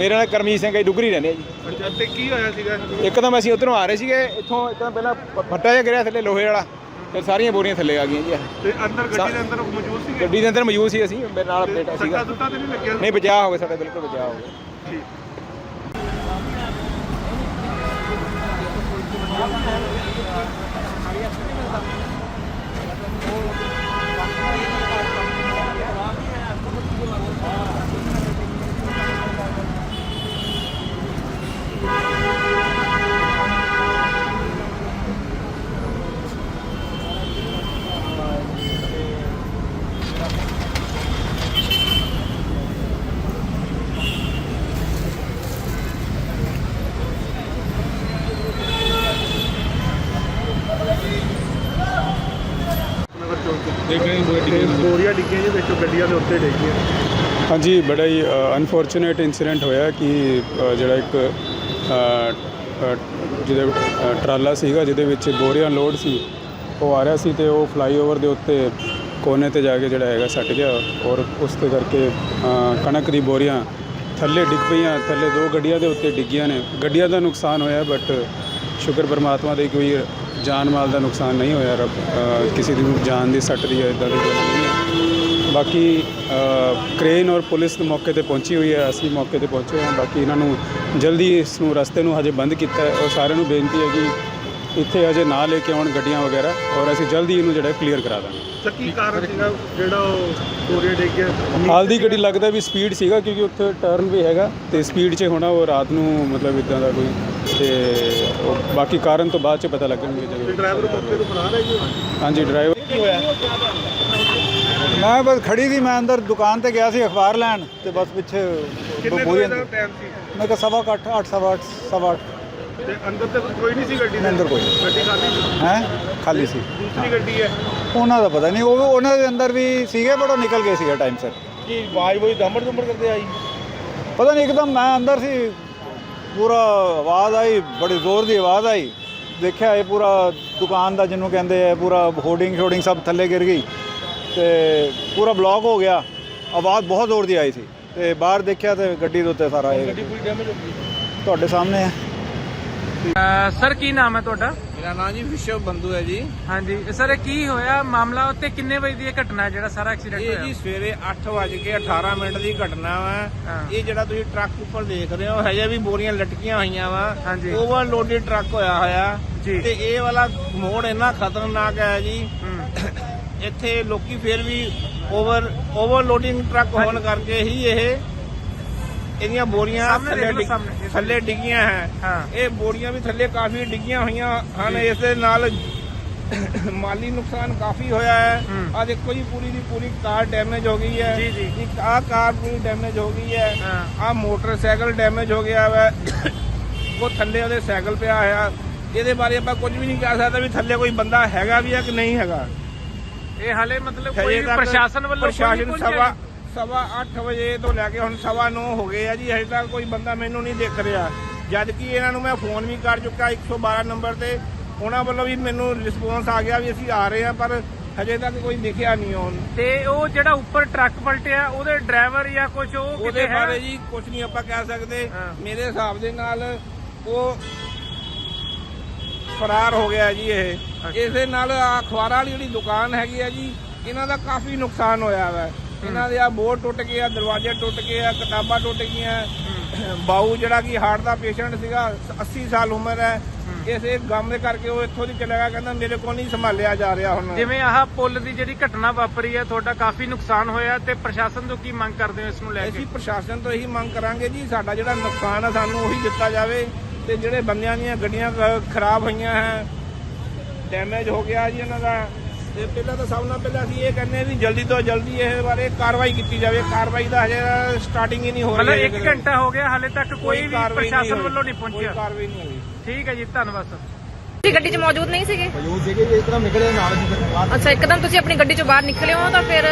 ਮੇਰਾ ਨਾਮ ਕਰਮਜੀਤ ਸਿੰਘ ਹੈ ਡੁਗਰੀ ਰਹਿੰਦੇ ਆ ਜੀ। ਅੱਛਾ ਤੇ ਕੀ ਹੋਇਆ ਸੀਗਾ? ਇੱਕਦਮ ਅਸੀਂ ਉਧਰੋਂ ਆ ਰਹੇ ਸੀਗੇ ਇੱਥੋਂ ਇੱਕਦਮ ਪਹਿਲਾਂ ਫੱਟਾ ਜਿਹਾ ਗਿਰਿਆ ਥੱਲੇ ਲੋਹੇ ਵਾਲਾ ਤੇ ਸਾਰੀਆਂ ਬੋਰੀਆਂ ਥੱਲੇ ਆ ਗਈਆਂ ਜੀ ਤੇ ਅੰਦਰ ਗੱਡੀ ਦੇ ਅੰਦਰ ਮੌਜੂਦ ਸੀਗੇ? ਗੱਡੀ ਦੇ ਅੰਦਰ ਮੌਜੂਦ ਸੀ ਅਸੀਂ ਮੇਰੇ ਨਾਲ ਬੇਟਾ ਸੱਟਾ ਸੀਗਾ। ਸੁੱਟਾ ਤੇ ਨਹੀਂ ਲੱਗਿਆ? ਨਹੀਂ ਬਚਾਅ ਹੋ ਗਿਆ ਸਾਡਾ ਬਿਲਕੁਲ ਬਚਾਅ ਹੋ ਗਿਆ। ਠੀਕ ਨਗਰ ਚੌਕ ਤੇ ਬੋਰੀਆਂ ਡਿੱਗੀਆਂ ਜੀ ਵਿੱਚੋਂ ਗੱਡੀਆਂ ਦੇ ਉੱਤੇ ਡਿੱਗੀਆਂ ਹਾਂਜੀ, ਬੜਾ ਹੀ ਅਨਫੋਰਚੂਨੇਟ ਇਨਸੀਡੈਂਟ ਹੋਇਆ ਕਿ ਜਿਹੜਾ ਇੱਕ ਜਿਹਦੇ ਟਰਾਲਾ ਸੀਗਾ, ਜਿਹਦੇ ਵਿੱਚ ਬੋਰੀਆਂ ਲੋਡ ਸੀ। ਉਹ ਆ ਰਿਹਾ ਸੀ ਤੇ ਉਹ ਫਲਾਈਓਵਰ ਦੇ ਉੱਤੇ ਕੋਨੇ ਤੇ ਜਾ ਕੇ ਜਿਹੜਾ ਹੈਗਾ ਸੱਟ ਗਿਆ ਔਰ ਉਸ ਤੇ ਕਰਕੇ ਕਣਕ ਦੀ ਬੋਰੀਆਂ ਥੱਲੇ ਡਿੱਗ ਪਈਆਂ, ਥੱਲੇ ਦੋ ਗੱਡੀਆਂ ਦੇ ਉੱਤੇ ਡਿੱਗੀਆਂ ਨੇ। ਗੱਡੀਆਂ ਦਾ ਨੁਕਸਾਨ ਹੋਇਆ ਬਟ ਸ਼ੁਕਰ ਪਰਮਾਤਮਾ ਦੇ ਕੋਈ ਜਾਨ ਮਾਲ ਦਾ ਨੁਕਸਾਨ ਨਹੀਂ ਹੋਇਆ, ਰੱਬ ਕਿਸੇ ਦੀ ਜਾਨ ਦੀ ਸੱਟ ਦੀ ਇਦਾਂ ਦੀ ਗੱਲ ਨਹੀਂ ਹੈ ਬਾਕੀ ਕ੍ਰੇਨ ਔਰ ਪੁਲਿਸ ਦੇ ਮੌਕੇ ਤੇ ਪਹੁੰਚੀ ਹੋਈ ਹੈ ਅਸੀਂ ਮੌਕੇ ਤੇ ਪਹੁੰਚੇ ਹਾਂ। ਬਾਕੀ ਇਹਨਾਂ ਨੂੰ ਜਲਦੀ ਇਸ ਨੂੰ ਰਸਤੇ ਨੂੰ ਹਜੇ ਬੰਦ ਕੀਤਾ ਹੈ। ਔਰ ਸਾਰਿਆਂ ਨੂੰ ਬੇਨਤੀ ਹੈ ਕਿ ਇੱਥੇ ਹਜੇ ਨਾ ਲੈ ਕੇ ਆਉਣ ਗੱਡੀਆਂ ਵਗੈਰਾ ਔਰ ਅਸੀਂ ਜਲਦੀ ਇਹਨੂੰ ਜਿਹੜਾ ਕਲੀਅਰ ਕਰਾ ਦਾਂਗੇ। ਤਾਂ ਕੀ ਕਾਰਨ ਸੀਗਾ? ਜਿਹੜਾ ਉਹ ਬੋਰੀਆਂ ਡਿੱਗੀਆਂ ਹਾਲ ਦੀ ਗੱਡੀ ਲੱਗਦਾ ਵੀ ਸਪੀਡ ਸੀਗਾ ਕਿਉਂਕਿ ਉੱਥੇ ਟਰਨ ਵੀ ਹੈਗਾ ਤੇ ਸਪੀਡ 'ਚ ਹੋਣਾ ਉਹ ਰਾਤ ਨੂੰ ਮਤਲਬ ਇਦਾਂ ਦਾ ਕੋਈ ਤੇ ਬਾਕੀ ਕਾਰਨ ਤੋਂ ਬਾਅਦ 'ਚ ਪਤਾ ਲੱਗਣਗੇ ਜਦੋਂ। ਡਰਾਈਵਰ ਮੌਕੇ ਤੋਂ ਫਰਾਰ ਹੈ ਜੀ? ਹਾਂਜੀ ਡਰਾਈਵਰ ਕੀ ਹੋਇਆ? ਮੈਂ ਬਸ ਖੜੀ ਸੀ ਮੈਂ ਅੰਦਰ ਦੁਕਾਨ ਤੇ ਗਿਆ ਸੀ ਅਖਬਾਰ ਲੈਣ ਤੇ ਬਸ ਪਿੱਛੇ ਕਿੰਨੇ ਵਜੇ ਦਾ ਟਾਈਮ ਸੀ? ਮੈਂ ਕਿਹਾ ਸਵਾ ਕੁ ਅੱਠ ਅੱਠ ਸਵਾ ਅੱਠ ਸਵਾ ਅੱਠ। ਤੇ ਅੰਦਰ ਤੇ ਕੋਈ ਨਹੀਂ ਸੀ ਗੱਡੀ ਦੇ ਅੰਦਰ ਕੋਈ ਨਹੀਂ। ਗੱਡੀ ਖਾਲੀ ਸੀ? ਹੈ? ਖਾਲੀ ਸੀ। ਦੂਸਰੀ ਗੱਡੀ ਹੈ? ਉਹਨਾਂ ਦਾ ਪਤਾ ਨਹੀਂ ਉਹ ਉਹਨਾਂ ਦੇ ਅੰਦਰ ਵੀ ਸੀਗੇ ਬਟ ਉਹ ਨਿਕਲ ਗਏ ਸੀਗਾ ਟਾਈਮ ਸਿਰ। ਕੀ ਆਵਾਜ਼ ਬੋਈ ਦੰਬੜ ਦੰਬੜ ਕਰਦੇ ਆਈ? ਪਤਾ ਨਹੀਂ ਇੱਕਦਮ ਮੈਂ ਅੰਦਰ ਸੀ ਪੂਰਾ ਆਵਾਜ਼ ਆਈ ਬੜੀ ਜ਼ੋਰ ਦੀ ਆਵਾਜ਼ ਆਈ। ਦੇਖਿਆ ਇਹ ਪੂਰਾ ਦੁਕਾਨ ਦਾ ਜਿਹਨੂੰ ਕਹਿੰਦੇ ਆ ਪੂਰਾ ਹੋਰਡਿੰਗ ਸ਼ੋਰਡਿੰਗ ਸਭ ਥੱਲੇ ਗਿਰ ਗਈ। ਤੇ ਪੂਰਾ ਬਲੌਕ ਹੋ ਗਿਆ। ਆਵਾਜ਼ ਬਹੁਤ ਜ਼ੋਰ ਦੀ ਆਈ ਸੀ। ਤੇ ਬਾਹਰ ਦੇਖਿਆ ਤੇ ਗੱਡੀ ਦੇ ਉੱਤੇ ਸਾਰਾ ਇਹ ਗੱਡੀ ਪੂਰੀ ਡੈਮੇਜ ਹੋ ਗਈ। ਤੁਹਾਡੇ ਸਾਹਮਣੇ ਹੈ ਸਰ ਕੀ ਨਾਮ ਹੈ ਤੁਹਾਡਾ? ਮੇਰਾ ਨਾਮ ਜੀ ਵਿਸ਼ਵ ਬੰਧੂ ਹੈ ਜੀ। ਹਾਂਜੀ। ਸਰ ਇਹ ਕੀ ਹੋਇਆ? ਮਾਮਲਾ ਉੱਤੇ ਕਿੰਨੇ ਵਜੇ ਦੀ ਇਹ ਘਟਨਾ ਹੈ? ਜਿਹੜਾ ਸਾਰਾ ਐਕਸੀਡੈਂਟ ਇਹ ਜੀ ਹੋਇਆ ਸਵੇਰੇ 8:18 ਮਿੰਟ ਦੀ ਘਟਨਾ ਵਾ। ਹਾਂ। ਇਹ ਜਿਹੜਾ ਤੁਸੀਂ ਟਰੱਕ ਉੱਪਰ ਦੇਖ ਰਹੇ ਹੋ ਹਜੇ ਵੀ ਬੋਰੀਆਂ ਲਟਕੀਆਂ ਹੋਈਆਂ ਵਾ। ਹਾਂਜੀ। ਓਵਰਲੋਡਡ ਟਰੱਕ ਹੋਇਆ ਹੋਇਆ। ਜੀ। ਤੇ ਇਹ ਵਾਲਾ ਮੋੜ ਇੰਨਾ ਖਤਰਨਾਕ ਹੈ ਜੀ। ਹੂੰ। ਇੱਥੇ ਲੋਕੀ ਫਿਰ ਵੀ ਓਵਰ ਓਵਰਲੋਡਿੰਗ ਟਰੱਕ ਹੋਣ ਕਰਕੇ ਹੀ ਇਹ ਇਹਦੀਆਂ ਬੋਰੀਆਂ ਥੱਲੇ ਡਿੱਗ-। ਥੱਲੇ ਡਿੱਗੀਆਂ ਹੈ ਹਾਂ। ਇਹ ਬੋਰੀਆਂ ਵੀ ਥੱਲੇ ਕਾਫੀ ਡਿੱਗੀਆਂ ਹੋਈਆਂ ਹਨ ਇਸ ਦੇ ਨਾਲ ਮਾਲੀ ਨੁਕਸਾਨ ਕਾਫੀ ਹੋਇਆ ਹੈ ਹੂੰ। ਆ ਦੇਖੋ ਜੀ ਪੂਰੀ ਦੀ ਪੂਰੀ ਕਾਰ ਡੈਮੇਜ ਹੋ ਗਈ ਹੈ ਜੀ, ਜੀ। ਆ ਕਾਰ ਪੂਰੀ ਡੈਮੇਜ ਹੋ ਗਈ ਹੈ ਹਾਂ। ਆ ਮੋਟਰਸਾਈਕਲ ਡੈਮੇਜ ਹੋ ਗਿਆ ਵਾ ਉਹ ਥੱਲੇ ਉਹਦੇ ਸਾਈਕਲ ਪਿਆ ਹੋਇਆ ਇਹਦੇ ਬਾਰੇ ਆਪਾਂ ਕੁਝ ਵੀ ਨਹੀਂ ਕਹਿ ਸਕਦੇ ਵੀ ਥੱਲੇ ਕੋਈ ਬੰਦਾ ਹੈਗਾ ਵੀ ਹੈ ਕਿ ਨਹੀਂ ਹੈਗਾ ਇਹ ਹਾਲੇ ਮਤਲਬ ਕੋਈ ਪ੍ਰਸ਼ਾਸਨ ਵੱਲੋਂ ਪ੍ਰਸ਼ਾਸਨ ਸਵਾ ਸਵਾ 8 ਵਜੇ ਤੋਂ ਲੈ ਕੇ ਹੁਣ ਸਵਾ 9 ਹੋ ਗਏ ਆ ਜੀ ਹਜੇ ਤੱਕ ਕੋਈ ਬੰਦਾ ਮੈਨੂੰ ਨਹੀਂ ਦਿਖ ਰਿਹਾ। ਜਦ ਕਿ ਇਹਨਾਂ ਨੂੰ ਮੈਂ ਫੋਨ ਵੀ ਕਰ ਚੁੱਕਾ 112 ਨੰਬਰ ਤੇ। ਉਹਨਾਂ ਵੱਲੋਂ ਵੀ ਮੈਨੂੰ ਰਿਸਪੌਂਸ ਆ ਗਿਆ ਵੀ ਅਸੀਂ ਆ ਰਹੇ ਹਾਂ ਪਰ ਹਜੇ ਤੱਕ ਕੋਈ ਦਿਖਿਆ ਨਹੀਂ ਹੁਣ। ਤੇ ਉਹ ਜਿਹੜਾ ਉੱਪਰ ਟਰੱਕ ਪਲਟਿਆ ਉਹਦੇ ਡਰਾਈਵਰ ਜਾਂ ਕੁਝ ਉਹ ਉਹਦੇ ਕਿਤੇ ਹੈ? ਬਾਰੇ ਜੀ ਕੁਝ ਨਹੀਂ ਆਪਾਂ ਕਹਿ ਸਕਦੇ। ਮੇਰੇ ਹਿਸਾਬ ਦੇ ਨਾਲ ਉਹ ਫਰਾਰ ਹੋ ਗਿਆ ਜੀ ਇਹ। ਇਸੇ ਨਾਲ ਆਹ ਅਖਬਾਰਾਂ ਵਾਲੀ ਜਿਹੜੀ ਦੁਕਾਨ ਹੈਗੀ ਆ ਜੀ ਇਹਨਾਂ ਦਾ ਕਾਫੀ ਨੁਕਸਾਨ ਹੋਇਆ ਵਾ। ਇਹਨਾਂ ਦੇ ਆ ਬੋਰਡ ਟੁੱਟ ਗਏ ਆ ਦਰਵਾਜ਼ੇ ਟੁੱਟ ਗਏ ਆ ਕਿਤਾਬਾਂ ਟੁੱਟ ਗਈਆਂ। ਬਾਊ ਜਿਹੜਾ ਕਿ ਹਾਰਟ ਦਾ ਪੇਸ਼ੈਂਟ ਸੀਗਾ 80 ਸਾਲ ਉਮਰ ਹੈ। ਇਸੇ ਗਮ ਦੇ ਕਰਕੇ ਉਹ ਇੱਥੋਂ ਦੀ ਚਲਾ ਗਿਆ ਕਹਿੰਦਾ ਮੇਰੇ ਕੋਲ ਨਹੀਂ ਸੰਭਾਲਿਆ ਜਾ ਰਿਹਾ ਹੁਣ। ਜਿਵੇਂ ਆਹ ਪੁਲ ਦੀ ਜਿਹੜੀ ਘਟਨਾ ਵਾਪਰੀ ਹੈ ਤੁਹਾਡਾ ਕਾਫੀ ਨੁਕਸਾਨ ਹੋਇਆ ਤੇ ਪ੍ਰਸ਼ਾਸਨ ਤੋਂ ਕੀ ਮੰਗ ਕਰਦੇ ਹੋ ਇਸ ਨੂੰ ਲੈ ਕੇ? ਅਸੀਂ ਪ੍ਰਸ਼ਾਸਨ ਤੋਂ ਇਹੀ ਮੰਗ ਕਰਾਂਗੇ ਜੀ ਸਾਡਾ ਜਿਹੜਾ ਨੁਕਸਾਨ ਹੈ ਸਾਨੂੰ ਉਹੀ ਦਿੱਤਾ ਜਾਵੇ। ਤੇ ਜਿਹੜੇ ਬੰਦਿਆਂ ਦੀਆਂ ਗੱਡੀਆਂ ਖਰਾਬ ਹੋਈਆਂ ਹੈ ਡੈਮੇਜ ਹੋ ਗਿਆ ਜੀ ਇਹਨਾਂ ਦਾ। ਤੇ ਪਹਿਲਾਂ ਤਾਂ ਸਭ ਨਾਲ ਪਹਿਲਾਂ ਅਸੀਂ ਇਹ ਕਹਿੰਦੇ ਵੀ ਜਲਦੀ ਤੋਂ ਜਲਦੀ ਇਹ ਬਾਰੇ ਕਾਰਵਾਈ ਕੀਤੀ ਜਾਵੇ। ਕਾਰਵਾਈ ਦਾ ਹਜੇ ਸਟਾਰਟਿੰਗ ਹੀ ਨਹੀਂ ਹੋ ਰਹੀ ਮਤਲਬ ਹੈ 1 ਘੰਟਾ ਹੋ ਗਿਆ ਹਾਲੇ ਤੱਕ ਕੋਈ ਵੀ ਪ੍ਰਸ਼ਾਸਨ। ਵੱਲੋਂ ਨਹੀਂ ਕੋਈ ਪਹੁੰਚਿਆ ਕਾਰਵਾਈ ਨਹੀਂ ਹੋਈ। ਠੀਕ ਹੈ ਜੀ ਧੰਨਵਾਦ ਸਰ। ਤੁਸੀਂ ਗੱਡੀ 'ਚ ਮੌਜੂਦ ਨਹੀਂ ਸੀਗੇ? ਮੌਜੂਦ ਸੀਗੇ ਜੀ ਇੱਕਦਮ ਨਿਕਲੇ ਨਾਲ ਜੀ ਫਿਰ ਅੱਛਾ ਇੱਕਦਮ ਤੁਸੀਂ ਆਪਣੀ ਗੱਡੀ 'ਚੋਂ ਬਾਹਰ ਨਿਕਲੇ ਹੋ ਤਾਂ ਫਿਰ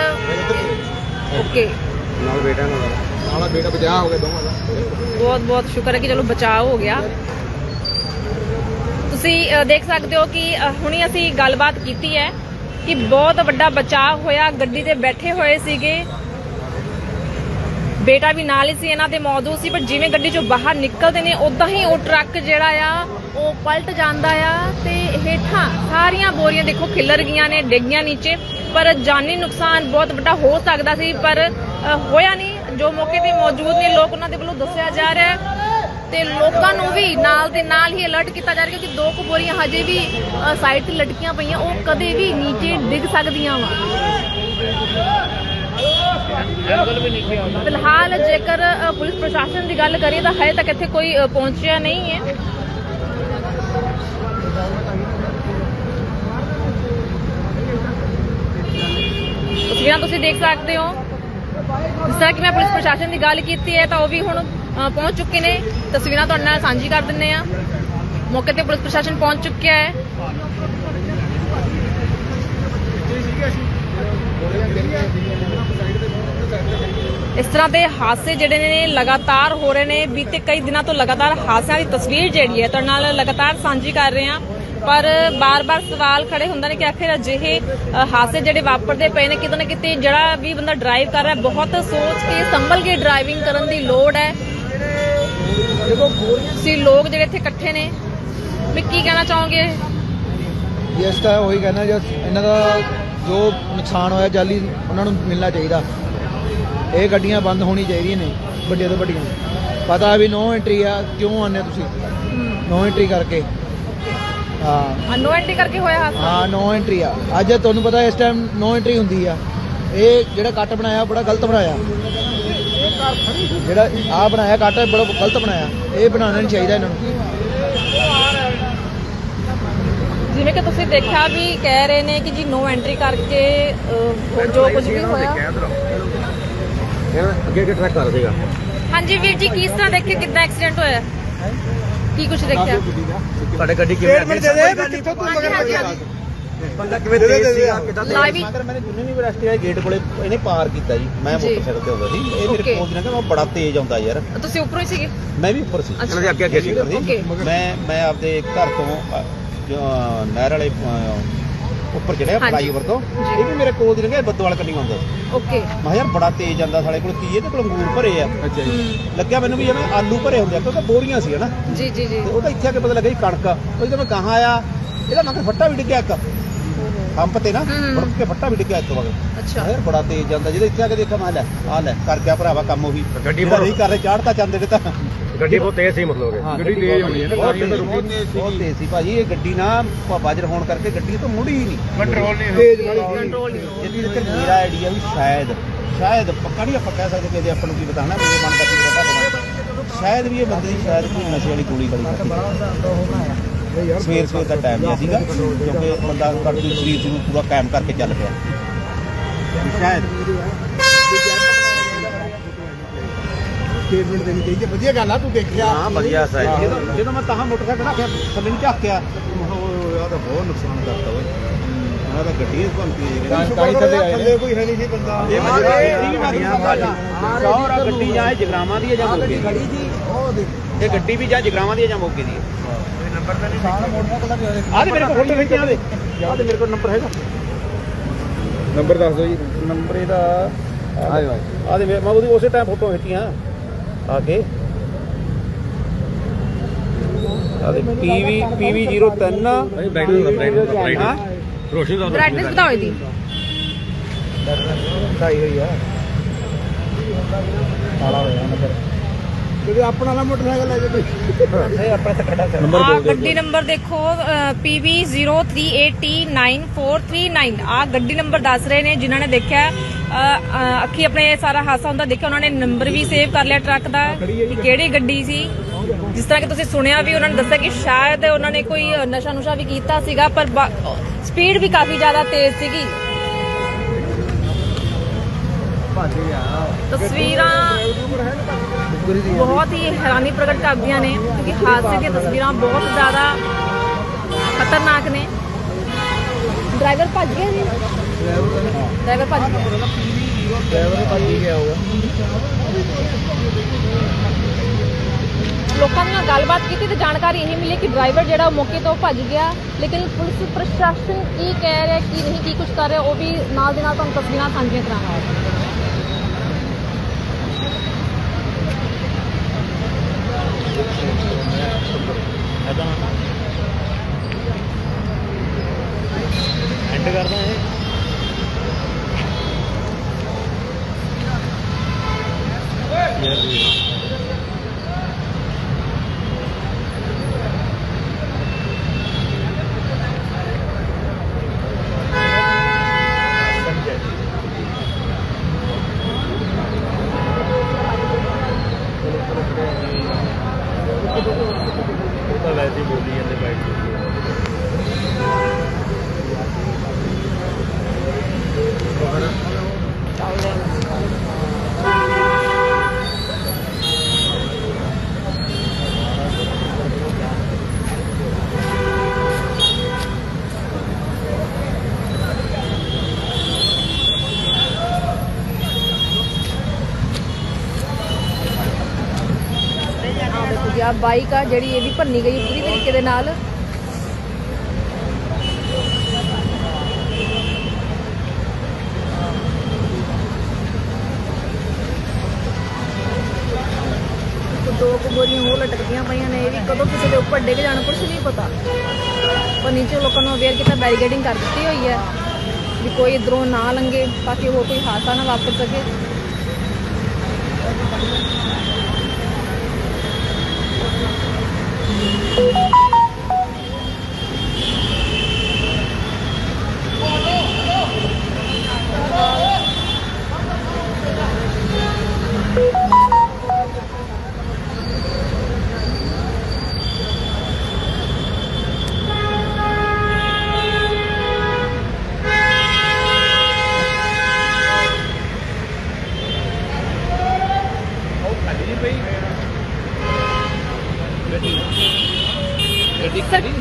ਓਕੇ ਨਾਲ ਬੇਟਾ ਨਾਲ। ਨਾਲ ਬੇਟਾ ਬਚਾ ਹੋ ਗਿਆ ਦੋਵਾਂ ਦਾ। ਬਹੁਤ ਬਹੁਤ ਸ਼ੁਕਰ ਹੈ ਕਿ ਚਲੋ ਬਚਾਅ ਹੋ ਗਿਆ। ਤੁਸੀਂ ਅ, ਦੇਖ ਸਕਦੇ ਹੋ ਕਿ ਅ, ਹੁਣੀ ਅਸੀਂ ਗੱਲਬਾਤ ਕੀਤੀ ਹੈ ਕਿ ਬਹੁਤ ਵੱਡਾ ਬਚਾਅ ਹੋਇਆ। ਗੱਡੀ ਤੇ ਬੈਠੇ ਹੋਏ ਸੀਗੇ। ਬੇਟਾ ਵੀ ਨਾਲ ਹੀ ਸੀ, ਇਹਨਾਂ ਦੇ ਮੌਜੂਦ ਸੀ, ਪਰ ਜਿਵੇਂ ਗੱਡੀ ਚੋਂ ਬਾਹਰ ਨਿਕਲਦੇ ਨੇ ਉਦਾਂ ਹੀ ਉਹ ਟਰੱਕ ਜਿਹੜਾ ਆ, ਉਹ ਪਲਟ ਜਾਂਦਾ ਆ ਤੇ ਹੇਠਾਂ ਸਾਰੀਆਂ ਬੋਰੀਆਂ ਦੇਖੋ ਖਿੱਲਰ ਗਈਆਂ ਨੇ ਡਿੱਗੀਆਂ ਨੀਚੇ, ਪਰ ਜਾਨੀ ਨੁਕਸਾਨ ਬਹੁਤ ਵੱਡਾ ਹੋ ਸਕਦਾ ਸੀ, ਪਰ ਹੋਇਆ ਨਹੀਂ। ਜੋ ਮੌਕੇ ਤੇ ਮੌਜੂਦ ਨੇ, ਲੋਕ ਉਹਨਾਂ ਦੇ ਵੱਲੋਂ ਦੱਸਿਆ ਜਾ ਰਿਹਾ ਤੇ ਲੋਕਾਂ ਨੂੰ ਵੀ ਨਾਲ ਦੇ ਨਾਲ ਹੀ ਅਲਰਟ ਕੀਤਾ ਜਾ ਰਿਹਾ ਕਿਉਂਕਿ ਦੋ ਕੁ ਬੋਰੀਆਂ ਹਜੇ ਵੀ ਸਾਈਡ ਤੇ ਲਟਕੀਆਂ ਪਈਆਂ, ਉਹ ਕਦੇ ਵੀ ਨੀਚੇ ਡਿੱਗ ਸਕਦੀਆਂ ਵਾ। ਫਿਲਹਾਲ ਜੇਕਰ ਪੁਲਿਸ ਪ੍ਰਸ਼ਾਸਨ ਦੀ ਗੱਲ ਕਰੀਏ ਤਾਂ ਹਜੇ ਤੱਕ ਇੱਥੇ ਕੋਈ ਪਹੁੰਚਿਆ ਨਹੀਂ ਹੈ। ਤਸਵੀਰਾਂ ਤੁਸੀਂ ਦੇਖ ਸਕਦੇ ਹੋ। ਜਿਸ ਤਰ੍ਹਾਂ ਕਿ ਮੈਂ ਪੁਲਿਸ ਪ੍ਰਸ਼ਾਸਨ ਦੀ ਗੱਲ ਕੀਤੀ ਹੈ ਤਾਂ ਉਹ ਵੀ ਹੁਣ ਪਹੁੰਚ ਚੁੱਕੇ ਨੇ। ਤਸਵੀਰਾਂ ਤੁਹਾਡੇ ਨਾਲ ਸਾਂਝੀ ਕਰ ਦਿੰਨੇ ਆ ਮੌਕੇ ਤੇ ਪੁਲਿਸ ਪ੍ਰਸ਼ਾਸਨ ਪਹੁੰਚ ਚੁੱਕਿਆ ਹੈ। ਇਸ ਤਰ੍ਹਾਂ ਦੇ ਹਾਦਸੇ ਜਿਹੜੇ ਨੇ ਲਗਾਤਾਰ ਹੋ ਰਹੇ ਨੇ ਬੀਤੇ ਕਈ ਦਿਨਾਂ ਤੋਂ ਲਗਾਤਾਰ ਹਾਦਸਿਆਂ ਦੀ ਤਸਵੀਰ ਜਿਹੜੀ ਹੈ ਤੁਹਾਡੇ ਨਾਲ ਲਗਾਤਾਰ ਸਾਂਝੀ ਕਰ ਰਹੇ ਹਾਂ। ਪਰ ਬਾਰ-ਬਾਰ ਸਵਾਲ ਖੜੇ ਹੁੰਦੇ ਨੇ ਕਿ ਆਖਿਰ ਅਜਿਹੇ ਅ, ਹਾਦਸੇ ਜਿਹੜੇ ਵਾਪਰਦੇ ਪਏ ਨੇ ਕਿਤੇ ਨਾ ਕਿਤੇ ਜਿਹੜਾ ਵੀ ਬੰਦਾ ਡਰਾਈਵ ਕਰ ਰਿਹਾ ਬਹੁਤ ਸੋਚ ਕੇ ਸੰਭਲ ਕੇ ਡਰਾਈਵਿੰਗ ਕਰਨ ਦੀ ਲੋੜ ਹੈ। ਤੁਸੀਂ ਲੋਕ ਜਿਹੜੇ ਇੱਥੇ ਇਕੱਠੇ ਨੇ ਵੀ ਕੀ ਕਹਿਣਾ ਚਾਹੋਗੇ? ਇਸ ਤਾਂ ਉਹੀ ਕਹਿਣਾ ਜੋ ਇਹਨਾਂ ਦਾ ਜੋ ਨੁਕਸਾਨ ਹੋਇਆ ਜਾਲੀ ਉਹਨਾਂ ਨੂੰ ਮਿਲਣਾ ਚਾਹੀਦਾ। ਇਹ ਗੱਡੀਆਂ ਬੰਦ ਹੋਣੀ ਚਾਹੀਦੀਆਂ ਨੇ ਵੱਡੀਆਂ ਤੋਂ ਵੱਡੀਆਂ। ਪਤਾ ਵੀ ਨੋ ਐਂਟਰੀ ਆ ਕਿਉਂ ਆਨੇ ਤੁਸੀਂ? ਨੋ ਐਂਟਰੀ ਕਰਕੇ। ਹਾਂ। ਨੋ ਐਂਟਰੀ ਕਰਕੇ ਹੋਇਆ ਹਾਦਸਾ? ਹਾਂ ਨੋ ਐਂਟਰੀ ਆ। ਅੱਜ ਤੁਹਾਨੂੰ ਪਤਾ ਇਸ ਟਾਈਮ ਨੋ ਐਂਟਰੀ ਹੁੰਦੀ ਆ। ਇਹ ਜਿਹੜਾ ਕੱਟ ਬਣਾਇਆ ਬੜਾ ਗਲਤ ਬਣਾਇਆ। ਜਿਹੜਾ ਆ ਬਣਾਇਆ ਕੱਟ ਬੜਾ ਗਲਤ ਬਣਾਇਆ। ਇਹ ਬਣਾਉਣਾ ਨਹੀਂ ਚਾਹੀਦਾ ਇਹਨਾਂ ਨੂੰ। ਜਿਵੇਂ ਕਿ ਤੁਸੀਂ ਦੇਖਿਆ ਵੀ ਕਹਿ ਰਹੇ ਨੇ ਕਿ ਜੀ ਨੋ ਐਂਟਰੀ ਕਰਕੇ ਜੋ ਕੁਝ ਵੀ ਹੋਇਆ। ਅੱਗੇ ਅੱਗੇ ਟਰੱਕ ਕਰ ਦੇਗਾ ਹਾਂਜੀ ਵੀਰ ਜੀ ਕਿਸ ਤਰ੍ਹਾਂ ਦੇਖੇ ਕਿੱਦਾਂ ਐਕਸੀਡੈਂਟ ਹੋਇਆ? ਕੀ ਕੁਝ ਦੇਖਿਆ? ਤੁਹਾਡੇ ਗੱਡੀ ਕਿਵੇਂ ਹਾਂਜੀ ਹਾਂਜੀ ਬੰਦਾ ਕਿਵੇਂ ਤੇਜ਼ ਸੀਗਾ? ਕਿਦਾਂ ਲਾਈਵ ਮੈंने ਯੂਨੀਵਰਸਿਟੀ ਦੇ ਗੇਟ ਕੋਲੇ ਇਹਨੇ ਪਾਰ ਕੀਤਾ ਜੀ। ਮੈਂ ਜੀ। ਮੋਟਰਸਾਈਕਲ ਤੇ ਆਉਂਦਾ ਸੀ। ਇਹ ਮੇਰੇ Okay. ਕੋਲ ਦੀ ਨਾ ਮੈਂ ਬੜਾ ਤੇਜ਼ ਆਉਂਦਾ ਯਾਰ। ਤੁਸੀਂ ਉੱਪਰੋਂ ਹੀ ਸੀਗੇ? ਮੈਂ ਵੀ ਉੱਪਰ ਸੀ। ਇਹਨਾਂ ਦੇ ਅੱਗੇ ਅੱਗੇ ਸੀ। ਮੈਂ ਮੈਂ ਆਪਦੇ ਘਰ ਤੋਂ ਅ, ਜੋ ਨਹਿਰ ਵਾਲੇ ਅ, ਉੱਪਰ ਚੜਿਆ ਹਾਂਜੀ। ਫਲਾਈਓਵਰ ਤੋਂ। ਇਹ ਵੀ ਮੇਰੇ ਕੋਲ ਦੀ ਲੰਘਿਆ ਬੱਦੋਵਾਲ ਕੰਨੀ ਆਉਂਦਾ ਸੀ। ਓਕੇ। ਮੈਂ ਕਿਹਾ ਯਾਰ ਬੜਾ ਤੇਜ਼ ਜਾਂਦਾ ਸਾਲੇ ਕੋਲ ਕੀ ਇਹਦੇ ਕੋਲ ਅੰਗੂਰ ਭਰੇ ਆ। ਅੱਛਾ ਲੱਗਿਆ ਮੈਨੂੰ ਵੀ ਜਿਵੇਂ ਆਲੂ ਭਰੇ ਹੁੰਦੇ ਆ ਕਿਉਂਕਿ ਬੋਰੀਆਂ ਸੀ ਹਨਾ ਜੀ ਜੀ ਜੀ। ਤੇ ਉਹ ਤਾਂ ਇੱਥੇ ਆ ਕੇ ਪਤਾ ਲੱਗਾ ਜੀ ਕਣਕ। ਆ। ਉਹ ਜਦੋਂ ਮੈਂ ਕਹਾਂ ਆਇਆ ਇਹਦਾ ਮਗਰ ਫੱਟਾ ਵੀ ਡਿੱਗਿਆ ਇੱਕ। ਪੰਪ ਤੇ ਨਾ ਹੂੰ। ਮੁੜ ਕੇ ਫੱਟਾ ਵੀ ਡਿੱਗਿਆ ਇੱਕ ਵਗਰ ਅੱਛਾ। ਯਾਰ ਬੜਾ ਤੇਜ਼ ਜਾਂਦਾ ਜਦੋਂ ਇੱਥੇ ਆ ਕੇ ਦੇਖਿਆ ਮੈਂ ਲੈ ਆ ਲੈ ਕਰ ਗਿਆ ਭਰਾਵਾ ਕੰਮ ਉਹੀ ਗੱਡੀ ਜਿਹੜਾ ਨਹੀਂ ਕਰ ਰਹੇ ਚਾੜਤਾ ਚੰਦ ਤਾਂ। ਗੱਡੀ ਬਹੁਤ ਤੇਜ਼ ਸੀ ਮਤਲਬ ਕਿ। ਗੱਡੀ ਤੇਜ਼ ਹੋਣੀ ਹੈ ਨਾ, ਬਹੁਤ ਤੇਜ਼, ਨਹੀਂ ਬਹੁਤ ਤੇਜ਼ ਸੀ ਭਾਜੀ ਇਹ ਗੱਡੀ ਨਾ ਪ- ਬਾਜਰ ਹੋਣ ਕਰਕੇ ਗੱਡੀ ਤੋਂ ਮੁੜੀ ਹੀ ਨਹੀਂ। ਕੰਟਰੋਲ ਨਹੀਂ ਤੇਜ਼ ਵਾਲੀ ਕੰਟਰੋਲ ਨਹੀਂ ਜਿੱਦੀ ਤੱਕ ਮੇਰਾ ਆਈਡੀਆ ਵੀ ਸ਼ਾਇਦ ਸ਼ਾਇਦ ਪੱਕਾ ਨਹੀਂ ਆਪਾਂ ਕਹਿ ਸਕਦੇ ਕਿ ਆਪਾਂ ਨੂੰ ਕੀ ਬਤਾਣਾ ਮੇਰੇ ਮਨ ਦਾ ਕੀ ਪਤਾ ਤੁਹਾਡਾ ਸ਼ਾਇਦ ਵੀ ਇਹ ਬੰਦੇ ਦੀ ਸ਼ਾਇਦ ਕੋਈ ਨਸ਼ੇ ਵਾਲੀ ਗੋਲੀ ਵਾਲੀ ਖਾਧੀ ਸਵੇਰ ਸਵੇਰ ਦਾ ਟਾਈਮ ਜਿਹਾ ਸੀਗਾ ਕਿਉਂਕਿ ਬੰਦਾ ਕੱਟ ਸਰੀਰ ਨੂੰ ਪੂਰਾ ਕਾਇਮ ਕਰਕੇ ਚੱਲ ਪਿਆ। ਸ਼ਾਇਦ। ਸਟੇਟਮੈਂਟ ਦੇਣੀ ਚਾਹੀਦੀ ਹੈ। ਵਧੀਆ ਗੱਲ ਆ ਤੂੰ ਦੇਖਿਆ। ਹਾਂ ਵਧੀਆ ਸਾਈਜ਼ ਜਦੋਂ ਜਦੋਂ ਮੈਂ ਤਾਂ ਮੋਟਰਸਾਈਕਲ ਰੱਖਿਆ ਥੱਲੇ ਨੂੰ ਝਾਕਿਆ ਉਹ ਆ ਤਾਂ ਬਹੁਤ ਨੁਕਸਾਨ ਕਰਤਾ ਓਏ। ਮੈਂ ਤਾਂ ਗੱਡੀ ਹੀ ਘੁੰਮਦੀ ਹੈ ਤਾਂ ਹੀ ਥੱਲੇ ਆਏ ਨੇ। ਕੋਈ ਹੈ ਨਹੀਂ ਸੀ ਬੰਦਾ। ਇਹ ਸਾਰਾ ਗੱਡੀ ਜਾਂ ਇਹ ਜਗਰਾਵਾਂ ਦੀ ਹੈ ਜਾਂ ਮੋਗੇ ਦੀ? ਖੜੀ ਜੀ। ਉਹ ਦੇਖ। ਇਹ ਗੱਡੀ ਵੀ ਜਾਂ ਜਗਰਾਵਾਂ ਦੀ ਹੈ ਜਾਂ ਮੋਗੇ ਦੀ ਹੈ ਸਾਰਾ ਮੋਟਰਸਾਈਕਲ ਦਾ ਵੀ ਹੋਇਆ। ਆਹ ਤੇ ਮੇਰੇ ਕੋਲ ਫੋਟੋ ਖਿੱਚੀਆਂ ਦੇ। ਆਹ ਤੇ ਮੇਰੇ ਕੋਲ ਨੰਬਰ ਹੈਗਾ। ਨੰਬਰ ਦੱਸ ਦਿਓ ਜੀ। ਨੰਬਰ ਇਹਦਾ ਆਇਓ ਆਹ ਤੇ ਮੈਂ ਮੈਂ ਉਹਦੀ ਉਸੇ ਟਾਈਮ ਫੋਟੋ ਖਿੱਚੀਆਂ। ਆ ਕੇ ਤੇ ਪੀਵੀ ਪੀਵੀ 03 ਨਹੀਂ ਬੈਟਰੀ ਦਾ ਬੈਟਰੀ ਹਾਂ ਰੋਸ਼ਨੀ ਦਾ ਬ੍ਰਾਈਟਨੈਸ ਵਧਾਓ ਇਹਦੀ ਢਾਈ ਹੋਈ ਆ ਕਾਲਾ ਹੋਇਆ ਨੰਬਰ ਤੇ ਆਪਣਾ ਵਾਲਾ ਮੋਟਰਸਾਈਕਲ ਲੈ ਕੇ ਇਹ ਆਪਣਾ ਤਾਂ ਖੜਾ ਕਰ ਆ ਗੱਡੀ ਨੰਬਰ ਦੇਖੋ PV03AT9439 ਆ ਗੱਡੀ ਨੰਬਰ ਦੱਸ ਰਹੇ ਨੇ ਜਿਨ੍ਹਾਂ ਨੇ ਦੇਖਿਆ ਅੱਖੀ ਆਪਣੇ ਸਾਰਾ ਹਾਦਸਾ ਹੁੰਦਾ, ਦੇਖਿਆ ਉਹਨਾਂ ਨੇ ਨੰਬਰ ਵੀ ਸੇਵ ਕਰ ਲਿਆ ਟਰੱਕ ਦਾ, ਕਿ ਕਿਹੜੀ ਗੱਡੀ ਸੀ। ਜਿਸ ਤਰ੍ਹਾਂ ਕਿ ਤੁਸੀਂ ਸੁਣਿਆ ਵੀ ਉਹਨਾਂ ਨੇ ਦੱਸਿਆ ਕਿ ਸ਼ਾਇਦ ਉਹਨਾਂ ਨੇ ਕੋਈ ਨਸ਼ਾ ਨੁਸ਼ਾ ਵੀ ਕੀਤਾ ਸੀਗਾ, ਪਰ ਸਪੀਡ ਵੀ ਕਾਫੀ ਜ਼ਿਆਦਾ ਤੇਜ਼ ਸੀਗੀ। ਤਸਵੀਰਾਂ ਬਹੁਤ ਹੀ ਹੈਰਾਨੀ ਪ੍ਰਗਟ ਕਰਦੀਆਂ ਨੇ, ਕਿਉਂਕਿ ਹਾਦਸੇ ਦੀਆਂ ਤਸਵੀਰਾਂ ਬਹੁਤ ਜ਼ਿਆਦਾ ਖਤਰਨਾਕ ਨੇ। ਡਰਾਈਵਰ ਭੱਜ ਗਿਆ ਜੀ ਡਰਾਈਵਰ ਭੱਜ ਲੋਕਾਂ ਨਾਲ ਗੱਲਬਾਤ ਕੀਤੀ ਤੇ ਜਾਣਕਾਰੀ ਇਹ ਮਿਲੀ ਕਿ ਡਰਾਈਵਰ ਜਿਹੜਾ ਮੌਕੇ ਤੋਂ ਭੱਜ ਗਿਆ, ਲੇਕਿਨ ਪੁਲਿਸ ਪ੍ਰਸ਼ਾਸਨ ਕੀ ਕਹਿ ਰਿਹਾ, ਕੀ ਨਹੀਂ, ਕੀ ਕੁਝ ਕਰ ਰਿਹਾ, ਉਹ ਵੀ ਨਾਲ ਦੇ ਨਾਲ ਤੁਹਾਨੂੰ ਤਸਵੀਰਾਂ ਸਾਂਝੀਆਂ ਕਰਾਵਾਂਗੇ ਐਂਡ ਕਰਦਾ ਇਹ। ਦੇਖੋ ਜੀ ਆਹ ਬਾਈਕ ਆ ਜਿਹੜੀ, ਇਹ ਵੀ ਭੰਨੀ ਗਈ ਪੂਰੀ ਤਰੀਕੇ ਦੇ ਨਾਲ। ਤੇ ਦੋ ਕੁ ਬੋਰੀਆਂ ਹੋਰ ਲਟਕਦੀਆਂ ਪਈਆਂ ਨੇ, ਇਹ ਵੀ ਕਦੋਂ ਕਿਸੇ ਦੇ ਉੱਪਰ ਡਿੱਗ ਜਾਣ, ਕੁਛ ਨਹੀਂ ਪਤਾ। ਪਰ ਨੀਚੇ ਲੋਕਾਂ ਨੂੰ ਅਵੇਅਰ ਕੀਤਾ, ਬੈਰੀਕੇਡਿੰਗ ਕਰ ਦਿੱਤੀ ਹੋਈ ਹੈ, ਵੀ ਕੋਈ ਇਧਰੋਂ ਨਾ ਲੰਘੇ, ਤਾਂ ਕਿ ਹੋਰ ਕੋਈ ਹਾਦਸਾ ਨਾ ਵਾਪਰ ਸਕੇ। Thank you.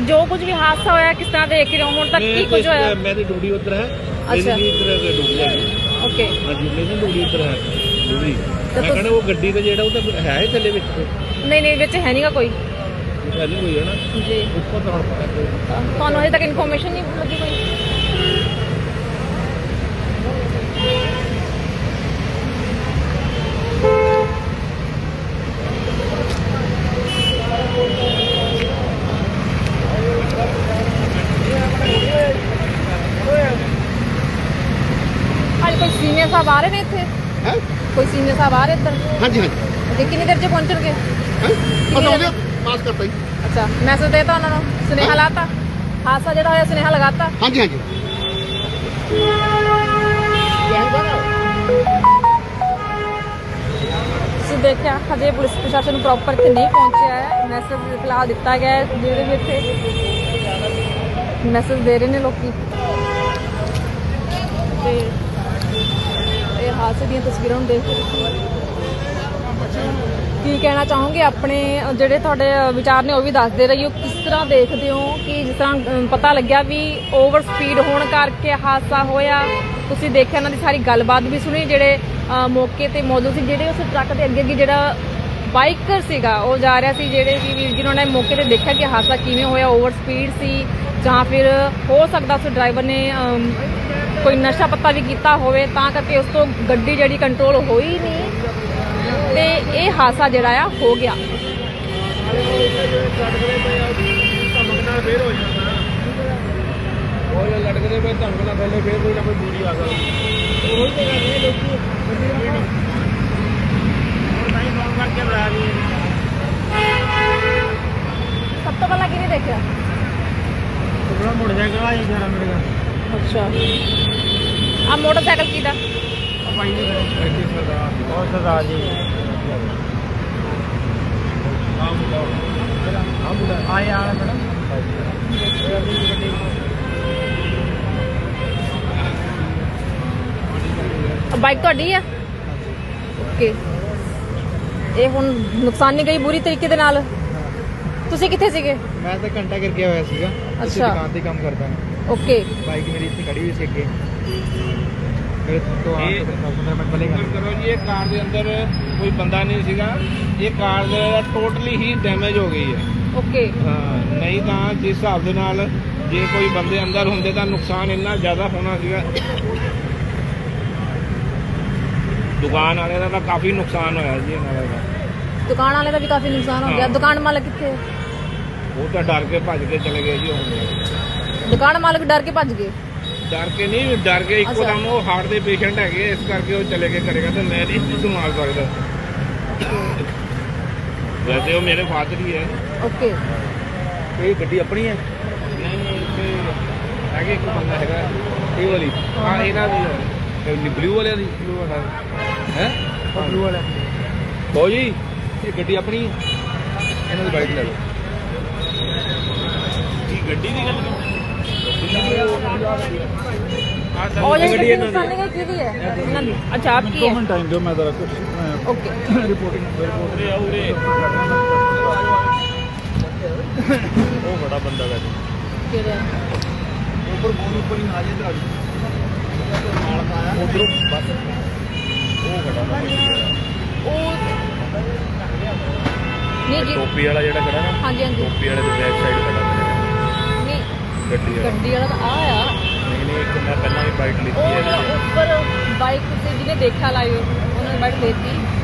ਜੋ ਕੁਝ ਵੀ ਹਾਦਸਾ ਹੋਇਆ ਕਿਸ ਤਰ੍ਹਾਂ ਦੇਖ ਰਹੇ ਹੋ? ਹੁਣ ਤੱਕ ਕੀ ਕੁਝ ਹੋਇਆ? ਮੇਰੀ ਡਿਊਟੀ ਉੱਧਰ ਹੈ। ਅੱਛਾ। ਮੇਰੀ ਇੱਧਰ ਡਿਊਟੀ ਹੈ ਓਕੇ। ਹਾਂਜੀ ਮੇਰੀ ਡਿਊਟੀ ਉੱਧਰ ਹੈ। ਤੇ ਮੈਂ ਕਹਿੰਦਾ ਉਹ ਗੱਡੀ ਤੇ ਜਿਹੜਾ ਉਹ ਤਾਂ ਹੈ ਹੀ ਥੱਲੇ ਵਿੱਚ। ਨਹੀਂ ਨਹੀਂ ਵਿੱਚ ਹੈ ਨਹੀਂਗਾ ਕੋਈ। ਗੱਲ ਹੀ ਹੋਈ ਹੈ ਨਾ? ਜੀ। ਉੱਪਰ ਤਾਂ ਤੁਹਾਨੂੰ ਹਜੇ ਤੱਕ ਇਨਫੋਰਮੇਸ਼ਨ ਨਹੀਂ ਲੱਗੀ ਕੋਈ ਅੱਜ ਕੋਈ ਸੀਨੀਅਰ ਸਾਹਿਬ ਆ ਰਹੇ ਨੇ ਇੱਥੇ ਹੈ ਕੋਈ ਸੀਨੀਅਰ ਸਾਹਿਬ ਆ ਰਹੇ ਇੱਧਰ? ਹਾਂਜੀ ਹਾਂਜੀ। ਤੇ ਕਿੰਨੀ ਦੇਰ ਚ ਪਹੁੰਚਣਗੇ? ਪਤਾ ਪਾਸ ਕਰਤਾ ਜੀ। ਅੱਛਾ ਮੈਸੇਜ ਦੇਤਾ ਉਹਨਾਂ ਨੂੰ ਸੁਨੇਹਾ ਲਾਤਾ। ਹਾਦਸਾ ਜਿਹੜਾ ਹੋਇਆ ਸੁਨੇਹਾ ਲਗਾਤਾ। ਹਾਂਜੀ ਹਾਂਜੀ। ਤੁਸੀਂ ਦੇਖਿਆ ਹਜੇ ਪੁਲਿਸ ਪ੍ਰਸ਼ਾਸਨ ਪ੍ਰੋਪਰ ਇੱਥੇ ਨਹੀਂ ਪਹੁੰਚਿਆ ਹੈ। ਮੈਸੇਜ ਫਿਲਹਾਲ ਦਿੱਤਾ ਗਿਆ ਹੈ ਜਿਹੜੇ ਵੀ ਇੱਥੇ ਮੈਸੇਜ ਦੇ ਰਹੇ ਨੇ ਲੋਕੀ। ਤੇ ਹਾਦਸੇ ਦੀਆਂ ਤਸਵੀਰਾਂ ਨੂੰ ਦੇਖ ਕੀ। ਕਹਿਣਾ ਚਾਹੋਗੇ ਆਪਣੇ ਜਿਹੜੇ ਤੁਹਾਡੇ ਵਿਚਾਰ ਨੇ ਉਹ ਵੀ ਦੱਸਦੇ ਰਹੀਓ। ਕਿਸ ਤਰ੍ਹਾਂ ਦੇਖਦੇ ਹੋ ਕਿ ਜਿਸ ਤਰ੍ਹਾਂ ਪਤਾ ਲੱਗਿਆ ਵੀ ਓਵਰ ਸਪੀਡ ਹੋਣ ਕਰਕੇ ਹਾਦਸਾ ਹੋਇਆ? ਤੁਸੀਂ ਦੇਖਿਆ ਇਹਨਾਂ ਦੀ ਸਾਰੀ ਗੱਲਬਾਤ ਵੀ ਸੁਣੀ, ਜਿਹੜੇ ਮੌਕੇ ਤੇ ਮੌਜੂਦ ਸੀ, ਜਿਹੜੇ ਉਸ ਟਰੱਕ ਦੇ ਅੱਗੇ ਅੱਗੇ ਜਿਹੜਾ ਬਾਈਕਰ ਸੀਗਾ, ਉਹ ਜਾ ਰਿਹਾ ਸੀ, ਜਿਹੜੇ ਵੀ ਵੀਰ ਜਿਨ੍ਹਾਂ ਨੇ ਮੌਕੇ ਤੇ ਦੇਖਿਆ ਕਿ ਹਾਦਸਾ ਕਿਵੇਂ ਹੋਇਆ ਓਵਰ ਸਪੀਡ ਸੀ ਜਾਂ ਫਿਰ ਹੋ ਸਕਦਾ ਉਸ ਡਰਾਈਵਰ ਨੇ ਕੋਈ ਨਸ਼ਾ ਪੱਤਾ ਵੀ ਕੀਤਾ ਹੋਵੇ ਤਾਂ ਕਰਕੇ ਉਸ ਤੋਂ ਗੱਡੀ ਜਿਹੜੀ ਕੰਟਰੋਲ ਹੋਈ ਨਹੀਂ। ਤੇ ਇਹ ਹਾਦਸਾ ਜਿਹੜਾ ਆ ਹੋ ਗਿਆ। ਪਏ ਧਮਕ ਨਾਲ ਫੇਰ ਕੋਈ ਨਾ ਕੋਈ ਦੂਰੀ ਆ ਸਕਦੀ। ਉਹ ਤੇ ਗੱਲ ਇਹ ਲੋਕੀ ਹੁਣ ਤਾਂ ਹੀ ਫੋਨ ਕਰਕੇ ਬੁਲਾ ਲਈ ਸਭ ਤੋਂ ਪਹਿਲਾਂ ਕਿਹਨੇ ਦੇਖਿਆ? ਥੋੜਾ ਮੋਟਰਸਾਈਕਲ ਆ ਜਰਾ ਮੇਰੇ ਦਾ ਅੱਛਾ। ਆ ਮੋਟਰਸਾਈਕਲ ਕਿਹਦਾ? ਉਹ ਸਰਦਾਰ ਜੀ ਆ ਮੈਡਮ ਬਾਈਕ ਤੁਹਾਡੀ ਆ? ਓਕੇ। ਇਹ ਹੁਣ ਨੁਕਸਾਨੀ ਗਈ ਬੁਰੀ ਤਰੀਕੇ ਦੇ ਨਾਲ? ਤੁਸੀਂ ਕਿੱਥੇ ਸੀਗੇ? ਮੈਂ ਤਾਂ ਘੰਟਾ ਕਰਕੇ ਹੋਇਆ ਸੀਗਾ। ਅੱਛਾ। ਦੁਕਾਨ ਤੇ ਕੰਮ ਕਰਦਾ। ਹਾਂ ਓਕੇ ਬਾਈਕ ਮੇਰੀ ਇੱਥੇ ਖੜੀ ਹੋਈ ਸੀ ਅੱਗੇ। ਮੇਰੇ ਤੋਂ ਆ ਇਹ- 15 ਮਿੰਟ ਪਹਿਲੇ ਗੱਲ ਕਰੋ ਜੀ ਇਹ ਕਾਰ ਦੇ ਅੰਦਰ ਕੋਈ ਬੰਦਾ ਨਹੀਂ ਸੀਗਾ। ਇਹ ਕਾਰ ਦੇ ਟੋਟਲੀ ਹੀ ਡੈਮੇਜ ਹੋ ਗਈ ਹੈ। ਓਕੇ ਹਾਂ, ਨਹੀਂ ਤਾਂ ਜਿਸ ਹਿਸਾਬ ਦੇ ਨਾਲ ਜੇ ਕੋਈ ਬੰਦੇ ਅੰਦਰ ਹੁੰਦੇ ਤਾਂ ਨੁਕਸਾਨ ਇੰਨਾ ਜ਼ਿਆਦਾ ਹੋਣਾ ਸੀਗਾ। ਦੁਕਾਨ ਵਾਲਿਆਂ ਦਾ ਤਾਂ ਕਾਫੀ ਨੁਕਸਾਨ ਹੋਇਆ ਜੀ ਇਹਨਾਂ ਦਾ ਦੁਕਾਨ ਵਾਲੇ ਦਾ ਵੀ ਕਾਫੀ ਨੁਕਸਾਨ ਹੋ ਗਿਆ। ਹਾਂ। ਦੁਕਾਨ ਮਾਲਕ ਕਿੱਥੇ ਉਹ ਤਾਂ ਡਰ ਕੇ ਭੱਜ ਕੇ ਚਲੇ ਗਏ ਜੀ ਹੁਣ। ਦੁਕਾਨ ਮਾਲਕ ਡਰ ਕੇ ਭੱਜ ਗਏ। ਡਰ ਕੇ ਨਹੀਂ ਡਰ ਕੇ ਇੱਕੋ। ਦਮ ਉਹ ਹਾਰਟ ਦੇ ਪੇਸ਼ੈਂਟ ਹੈਗੇ ਇਸ ਕਰਕੇ ਉਹ ਚਲੇ ਗਏ ਕਰੇਗਾ ਤੇ ਮੈਂ ਨਹੀਂ ਸੰਭਾਲ ਸਕਦਾ। ਵੈਸੇ ਉਹ ਮੇਰੇ ਫਾਦਰ ਹੀ ਹੈ। ਓਕੇ ਇਹ ਗੱਡੀ ਆਪਣੀ ਹੈ? ਨਹੀਂ ਨਹੀਂ ਇੱਥੇ ਹੈਗੇ ਇੱਕ ਬੰਦਾ ਹੈਗਾ। ਇਹ ਵਾਲੀ? ਹਾਂ ਇਹਨਾਂ ਦੀ ਹੈ। ਬਲੂ ਵਾਲਿਆਂ ਦੀ? ਬਲੂ ਵਾਲਾ। ਹੈ? ਬਲੂ ਵਾਲਾ ਹੋ ਜੀ ਇਹ ਗੱਡੀ ਆਪਣੀ ਹੈ। ਇਹਨਾਂ ਦੀ ਬਾਈਕ ਲੈ ਲਓ। ਕੀ ਗੱਡੀ ਦੀ ਗੱਲ ਉਹ ਬੜਾ ਬੰਦਾ ਵੈਸੇ ਕਿਹੜਾ ਉੱਪਰ ਉੱਪਰ ਹੀ ਆ ਜੇ ਉਧਰੋਂ ਬਸ ਉਹ ਉਹ ਨਹੀਂ ਜੀ ਟੋਪੀ ਵਾਲਾ ਜਿਹੜਾ ਖੜਾ ਨਾ ਹਾਂਜੀ ਹਾਂਜੀ ਟੋਪੀ ਵਾਲੇ ਦੇ ਬੈਕ ਸਾਈਡ ਖੜਾ ਗੱਡੀ ਵਾਲਾ। ਗੱਡੀ ਵਾਲਾ ਤਾਂ ਆ ਆ। ਨਹੀਂ ਨਹੀਂ ਇੱਕ ਮੈਂ ਪਹਿਲਾਂ ਵੀ ਬਾਈਕ ਲਿੱਤੀ ਉਹ ਹੈ ਜਿਹੜਾ ਉੱਪਰ ਬਾਈਕ ਤੇ ਜਿਹਨੇ ਦੇਖਿਆ ਲਾਈਵ ਉਹਨੇ ਬਾਈਕ ਲੈਤੀ।